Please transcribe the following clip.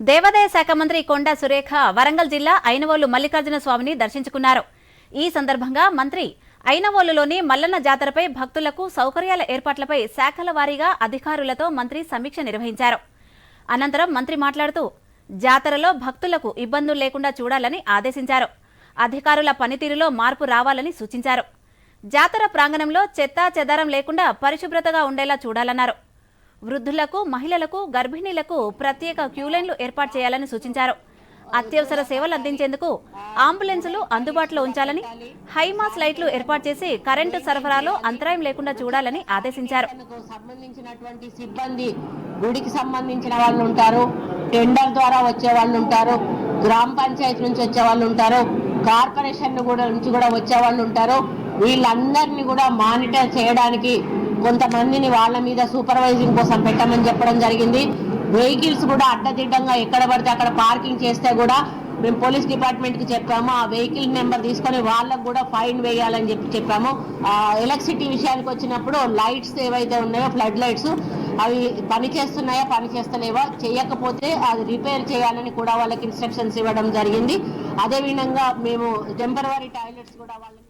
దేవాదాయ శాఖ మంత్రి కొండా సురేఖ వరంగల్ జిల్లా ఐనవోలు మల్లికార్జున స్వామిని దర్శించుకున్నారు. ఈ సందర్భంగా మంత్రి ఐనవోలులోని మల్లన్న జాతరపై భక్తులకు సౌకర్యాల ఏర్పాట్లపై శాఖల వారీగా అధికారులతో మంత్రి సమీక్ష నిర్వహించారు. అనంతరం మంత్రి మాట్లాడుతూ జాతరలో భక్తులకు ఇబ్బందులు లేకుండా చూడాలని ఆదేశించారు. అధికారుల పనితీరులో మార్పు రావాలని సూచించారు. జాతర ప్రాంగణంలో చెత్తా చెదారం లేకుండా పరిశుభ్రతగా ఉండేలా చూడాలన్నారు. వృద్ధులకు మహిళలకు గర్భిణీలకు ప్రత్యేక క్యూలైన్లు ఏర్పాటు చేయాలని సూచించారు. అత్యవసర సేవలు అందించేందుకు అంబులెన్సులు అందుబాటులో ఉంచాలని హైమాస్ లైట్లు ఏర్పాటు చేసి కరెంటు సరఫరాలో అంతరాయం లేకుండా చూడాలని ఆదేశించారు. సంబంధించినటువంటి సిబ్బంది గుడికి సంబంధించిన వాళ్ళు ఉంటారు టెండర్ ద్వారా వచ్చే వాళ్ళు ఉంటారు గ్రామ పంచాయతీ నుంచి వచ్చే వాళ్ళు ఉంటారు కార్పొరేషన్ కూడా నుంచి కూడా వచ్చే వాళ్ళు ఉంటారు వీళ్ళందరినీ కూడా మానిటర్ చేయడానికి కొంతమందిని వాళ్ళ మీద సూపర్వైజింగ్ కోసం పెట్టమని చెప్పడం జరిగింది. వెహికల్స్ కూడా అడ్డదిడ్డంగా ఎక్కడ పడితే అక్కడ పార్కింగ్ చేస్తే కూడా మేము పోలీస్ డిపార్ట్మెంట్కి చెప్పాము. ఆ వెహికల్ నెంబర్ తీసుకొని వాళ్ళకు కూడా ఫైన్ వేయాలని చెప్పి చెప్పాము. ఆ ఎలక్ట్రిసిటీ విషయానికి వచ్చినప్పుడు లైట్స్ ఏవైతే ఉన్నాయో ఫ్లడ్ లైట్స్ అవి పని చేస్తున్నాయా పని చేస్తలేవా చేయకపోతే అది రిపేర్ చేయాలని కూడా వాళ్ళకి ఇన్స్ట్రక్షన్స్ ఇవ్వడం జరిగింది. అదే విధంగా మేము టెంపరవరీ టాయిలెట్స్ కూడా వాళ్ళకి